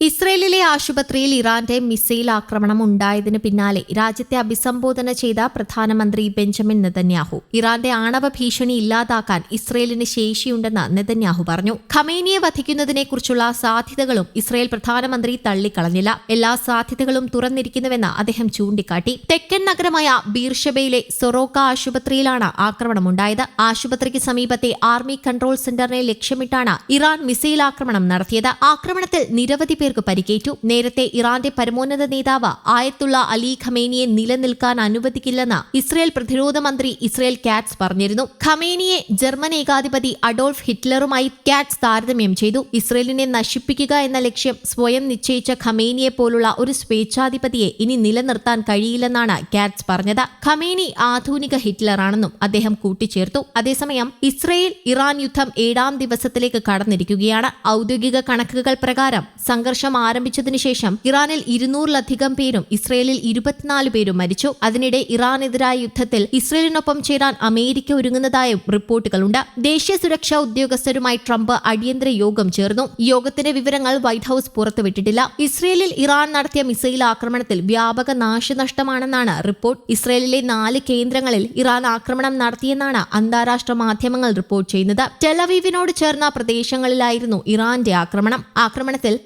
ഇസ്രയേലിലെ ആശുപത്രിയിൽ ഇറാന്റെ മിസൈൽ ആക്രമണം ഉണ്ടായതിന് പിന്നാലെ രാജ്യത്തെ അഭിസംബോധന ചെയ്ത പ്രധാനമന്ത്രി ബെഞ്ചമിൻ നെതന്യാഹു. ഇറാന്റെ ആണവ ഭീഷണി ഇല്ലാതാക്കാൻ ഇസ്രയേലിന് ശേഷിയുണ്ടെന്ന് നെതന്യാഹു പറഞ്ഞു. ഖമേനിയെ വധിക്കുന്നതിനെക്കുറിച്ചുള്ള സാധ്യതകളും ഇസ്രയേൽ പ്രധാനമന്ത്രി തള്ളിക്കളഞ്ഞില്ല. എല്ലാ സാധ്യതകളും തുറന്നിരിക്കുന്നുവെന്ന് അദ്ദേഹം ചൂണ്ടിക്കാട്ടി. തെക്കൻ നഗരമായ ബീർഷബയിലെ സൊറോക്ക ആശുപത്രിയിലാണ് ആക്രമണമുണ്ടായത്. ആശുപത്രിക്ക് സമീപത്തെ ആർമി കൺട്രോൾ സെന്ററിനെ ലക്ഷ്യമിട്ടാണ് ഇറാൻ മിസൈൽ ആക്രമണം നടത്തിയത്. ആക്രമണത്തിൽ നിരവധി പേർക്ക് പരിക്കേറ്റു. നേരത്തെ ഇറാന്റെ പരമോന്നത നേതാവ് ആയത്തുള്ള അലി ഖമേനിയെ നിലനിൽക്കാൻ അനുവദിക്കില്ലെന്ന് ഇസ്രയേൽ പ്രതിരോധ മന്ത്രി ഇസ്രയേൽ കാറ്റ്സ് പറഞ്ഞിരുന്നു. ഖമേനിയെ ജർമ്മൻ ഏകാധിപതി അഡോൾഫ് ഹിറ്റ്ലറുമായി കാറ്റ്സ് താരതമ്യം ചെയ്തു. ഇസ്രയേലിനെ നശിപ്പിക്കുക എന്ന ലക്ഷ്യം സ്വയം നിശ്ചയിച്ച ഖമേനിയെ പോലുള്ള ഒരു സ്വേച്ഛാധിപതിയെ ഇനി നിലനിർത്താൻ കഴിയില്ലെന്നാണ് കാറ്റ്സ് പറഞ്ഞത്. ഖമേനി ആധുനിക ഹിറ്റ്ലറാണെന്നും അദ്ദേഹം കൂട്ടിച്ചേർത്തു. അതേസമയം ഇസ്രയേൽ ഇറാൻ യുദ്ധം ഏഴാം ദിവസത്തിലേക്ക് കടന്നിരിക്കുകയാണ്. ഔദ്യോഗിക കണക്കുകൾ പ്രകാരം സംഘർഷം ആരംഭിച്ചതിനു ശേഷം ഇറാനിൽ ഇരുന്നൂറിലധികം പേരും ഇസ്രയേലിൽ ഇരുപത്തിനാല് പേരും മരിച്ചു. അതിനിടെ ഇറാനെതിരായ യുദ്ധത്തിൽ ഇസ്രയേലിനൊപ്പം ചേരാൻ അമേരിക്ക ഒരുങ്ങുന്നതായും റിപ്പോർട്ടുകളുണ്ട്. ദേശീയ സുരക്ഷാ ഉദ്യോഗസ്ഥരുമായി ട്രംപ് അടിയന്തര യോഗം ചേർന്നു. യോഗത്തിന്റെ വിവരങ്ങൾ വൈറ്റ് ഹൌസ് പുറത്തുവിട്ടിട്ടില്ല. ഇസ്രയേലിൽ ഇറാൻ നടത്തിയ മിസൈൽ ആക്രമണത്തിൽ വ്യാപക നാശനഷ്ടമാണെന്നാണ് റിപ്പോർട്ട്. ഇസ്രയേലിലെ നാല് കേന്ദ്രങ്ങളിൽ ഇറാൻ ആക്രമണം നടത്തിയെന്നാണ് അന്താരാഷ്ട്ര മാധ്യമങ്ങൾ റിപ്പോർട്ട് ചെയ്യുന്നത്. ടെലവീവിനോട് ചേർന്ന പ്രദേശങ്ങളിലായിരുന്നു ഇറാന്റെ ആക്രമണം. ആക്രമണത്തിൽ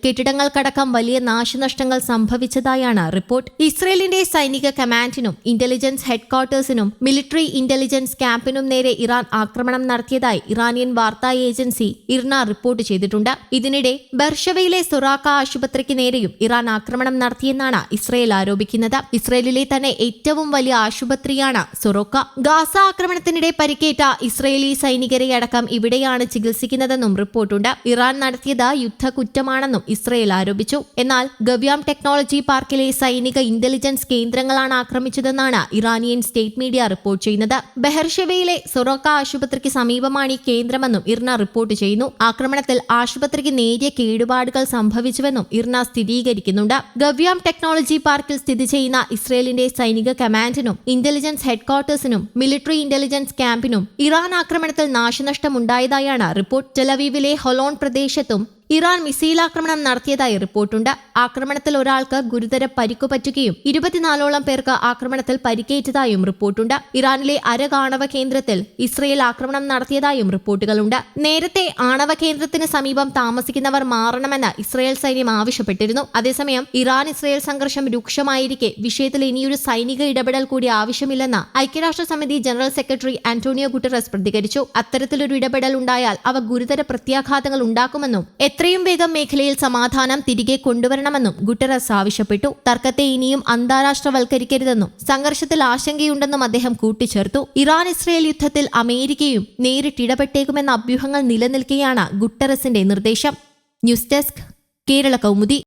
കെട്ടിടങ്ങൾക്കടക്കം വലിയ നാശനഷ്ടങ്ങൾ സംഭവിച്ചതായാണ് റിപ്പോർട്ട്. ഇസ്രയേലിന്റെ സൈനിക കമാൻഡിനും ഇന്റലിജൻസ് ഹെഡ്ക്വാർട്ടേഴ്സിനും മിലിറ്ററി ഇന്റലിജൻസ് ക്യാമ്പിനും നേരെ ഇറാൻ ആക്രമണം നടത്തിയതായി ഇറാനിയൻ വാർത്താ ഏജൻസി ഇർന റിപ്പോർട്ട് ചെയ്തിട്ടുണ്ട്. ഇതിനിടെ ബർഷവയിലെ സൊറാക്ക ആശുപത്രിക്ക് നേരെയും ഇറാൻ ആക്രമണം നടത്തിയെന്നാണ് ഇസ്രയേൽ ആരോപിക്കുന്നത്. ഇസ്രയേലിലെ തന്നെ ഏറ്റവും വലിയ ആശുപത്രിയാണ് സൊറോക്ക. ഗാസ ആക്രമണത്തിനിടെ പരിക്കേറ്റ ഇസ്രയേലി സൈനികരെ അടക്കം ഇവിടെയാണ് ചികിത്സിക്കുന്നതെന്നും റിപ്പോർട്ടുണ്ട്. ഇറാൻ നടത്തിയത് യുദ്ധ കുറ്റമാണെന്നും ഇസ്രയേൽ ആരോപിച്ചു. എന്നാൽ ഗവ്യാം ടെക്നോളജി പാർക്കിലെ സൈനിക ഇന്റലിജൻസ് കേന്ദ്രങ്ങളാണ് ആക്രമിച്ചതെന്നാണ് ഇറാനിയൻ സ്റ്റേറ്റ് മീഡിയ റിപ്പോർട്ട് ചെയ്യുന്നത്. ബെഹർഷെവയിലെ സൊറോക്ക ആശുപത്രിക്ക് സമീപമാണ് ഈ കേന്ദ്രമെന്നും ഇർന റിപ്പോർട്ട് ചെയ്യുന്നു. ആക്രമണത്തിൽ ആശുപത്രിക്ക് നേരിയ കേടുപാടുകൾ സംഭവിച്ചുവെന്നും ഇർന സ്ഥിരീകരിക്കുന്നുണ്ട്. ഗവ്യാം ടെക്നോളജി പാർക്കിൽ സ്ഥിതി ചെയ്യുന്ന ഇസ്രയേലിന്റെ സൈനിക കമാൻഡിനും ഇന്റലിജൻസ് ഹെഡ്ക്വാർട്ടേഴ്സിനും മിലിറ്ററി ഇന്റലിജൻസ് ക്യാമ്പിനും ഇറാൻ ആക്രമണത്തിൽ നാശനഷ്ടമുണ്ടായതായാണ് റിപ്പോർട്ട്. ടെലവീവിലെ ഹൊലോൺ പ്രദേശത്തും ഇറാൻ മിസൈലാക്രമണം നടത്തിയതായി റിപ്പോർട്ടുണ്ട്. ആക്രമണത്തിൽ ഒരാൾക്ക് ഗുരുതര പരിക്കു പറ്റുകയും ഇരുപത്തിനാലോളം പേർക്ക് ആക്രമണത്തിൽ പരിക്കേറ്റതായും റിപ്പോർട്ടുണ്ട്. ഇറാനിലെ അരകാണവ കേന്ദ്രത്തിൽ ഇസ്രയേൽ ആക്രമണം നടത്തിയതായും റിപ്പോർട്ടുകളുണ്ട്. നേരത്തെ ആണവ കേന്ദ്രത്തിന് സമീപം താമസിക്കുന്നവർ മാറണമെന്ന് ഇസ്രയേൽ സൈന്യം ആവശ്യപ്പെട്ടിരുന്നു. അതേസമയം ഇറാൻ ഇസ്രയേൽ സംഘർഷം രൂക്ഷമായിരിക്കെ വിഷയത്തിൽ ഇനിയൊരു സൈനിക ഇടപെടൽ കൂടി ആവശ്യമില്ലെന്ന് ഐക്യരാഷ്ട്ര സമിതി ജനറൽ സെക്രട്ടറി ആന്റോണിയോ ഗുട്ടറസ് പ്രതികരിച്ചു. അത്തരത്തിലൊരു ഇടപെടൽ ഉണ്ടായാൽ അവ ഗുരുതര പ്രത്യാഘാതങ്ങൾ ഉണ്ടാക്കുമെന്നും എത്രയും വേഗം മേഖലയിൽ സമാധാനം തിരികെ കൊണ്ടുവരണമെന്നും ഗുട്ടറസ് ആവശ്യപ്പെട്ടു. തർക്കത്തെ ഇനിയും അന്താരാഷ്ട്രവൽക്കരിക്കരുതെന്നും സംഘർഷത്തിൽ ആശങ്കയുണ്ടെന്നും അദ്ദേഹം കൂട്ടിച്ചേർത്തു. ഇറാൻ ഇസ്രയേൽ യുദ്ധത്തിൽ അമേരിക്കയും നേരിട്ടിടപെട്ടേക്കുമെന്ന അഭ്യൂഹങ്ങൾ നിലനിൽക്കെയാണ് ഗുട്ടറസിന്റെ നിർദ്ദേശം. News desk Kerala Kaumudi.